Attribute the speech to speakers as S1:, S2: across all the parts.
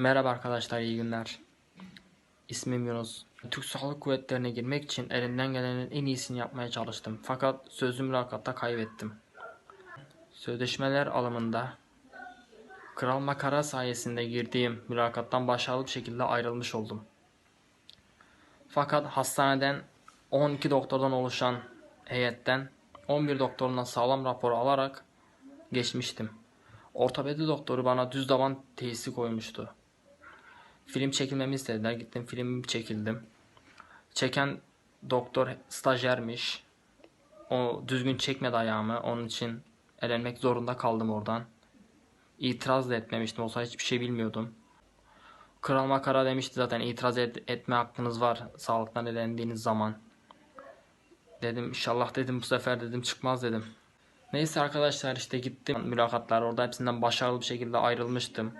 S1: Merhaba arkadaşlar, iyi günler. İsmim Yunus. Türk Silahlı Kuvvetleri'ne girmek için elimden gelenin en iyisini yapmaya çalıştım. Fakat sözlü mülakatta kaybettim. Sözleşmeler alımında Kral Makara sayesinde girdiğim mülakattan başarılı bir şekilde ayrılmış oldum. Fakat hastaneden 12 doktordan oluşan heyetten 11 doktorundan sağlam raporu alarak geçmiştim. Ortopedi doktoru bana düz daban tesisi koymuştu. Film çekilmemi istediler. Gittim film çekildim. Çeken doktor stajyermiş. O düzgün çekmedi ayağımı. Onun için elenmek zorunda kaldım oradan. İtiraz da etmemiştim. Olsa hiçbir şey bilmiyordum. Kral Makara demişti zaten itiraz et- etme hakkınız var sağlıktan elendiğiniz zaman. Dedim inşallah dedim bu sefer dedim çıkmaz dedim. Neyse arkadaşlar işte gittim mülakatlar orada hepsinden başarılı bir şekilde ayrılmıştım.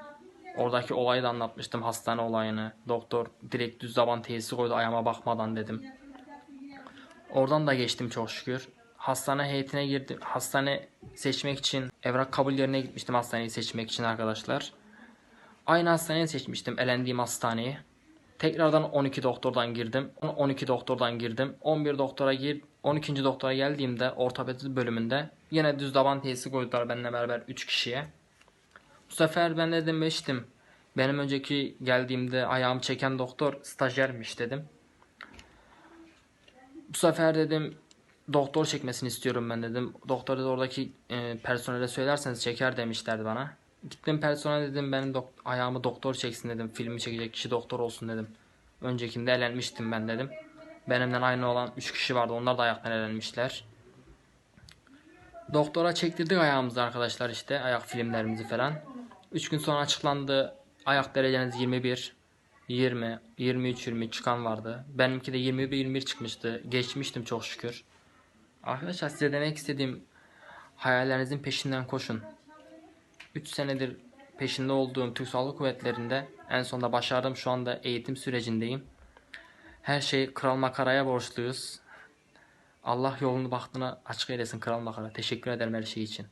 S1: Oradaki olayı da anlatmıştım hastane olayını. Doktor direkt düz taban tesisi koydu ayağıma bakmadan dedim. Oradan da geçtim çok şükür. Hastane heyetine girdim. Hastane seçmek için evrak kabul yerine gitmiştim hastaneyi seçmek için arkadaşlar. Aynı hastaneyi seçmiştim elendiğim hastaneyi. Tekrardan 12 doktordan girdim. 12 doktordan girdim. 11 doktora gir 12. doktora geldiğimde ortopedi bölümünde yine düz taban tesisi koydular benimle beraber 3 kişiye. Bu sefer ben de demiştim. Benim önceki geldiğimde ayağımı çeken doktor stajyermiş dedim. Bu sefer dedim doktor çekmesini istiyorum ben dedim. Doktor da oradaki e, personele söylerseniz çeker demişlerdi bana. Gittim personel dedim benim dok- ayağımı doktor çeksin dedim. Filmi çekecek kişi doktor olsun dedim. Öncekinde elenmiştim ben dedim. Benimle aynı olan 3 kişi vardı. Onlar da ayaktan elenmişler. Doktora çektirdik ayağımızı arkadaşlar işte. Ayak filmlerimizi falan. 3 gün sonra açıklandı. Ayak dereceniz 21, 20, 23, 20 çıkan vardı. Benimki de 21, 21 çıkmıştı. Geçmiştim çok şükür. Arkadaşlar size demek istediğim hayallerinizin peşinden koşun. 3 senedir peşinde olduğum Türk Silahlı Kuvvetleri'nde en sonunda başardım. Şu anda eğitim sürecindeyim. Her şey Kral Makara'ya borçluyuz. Allah yolunu bahtına açık eylesin Kral Makara. Teşekkür ederim her şey için.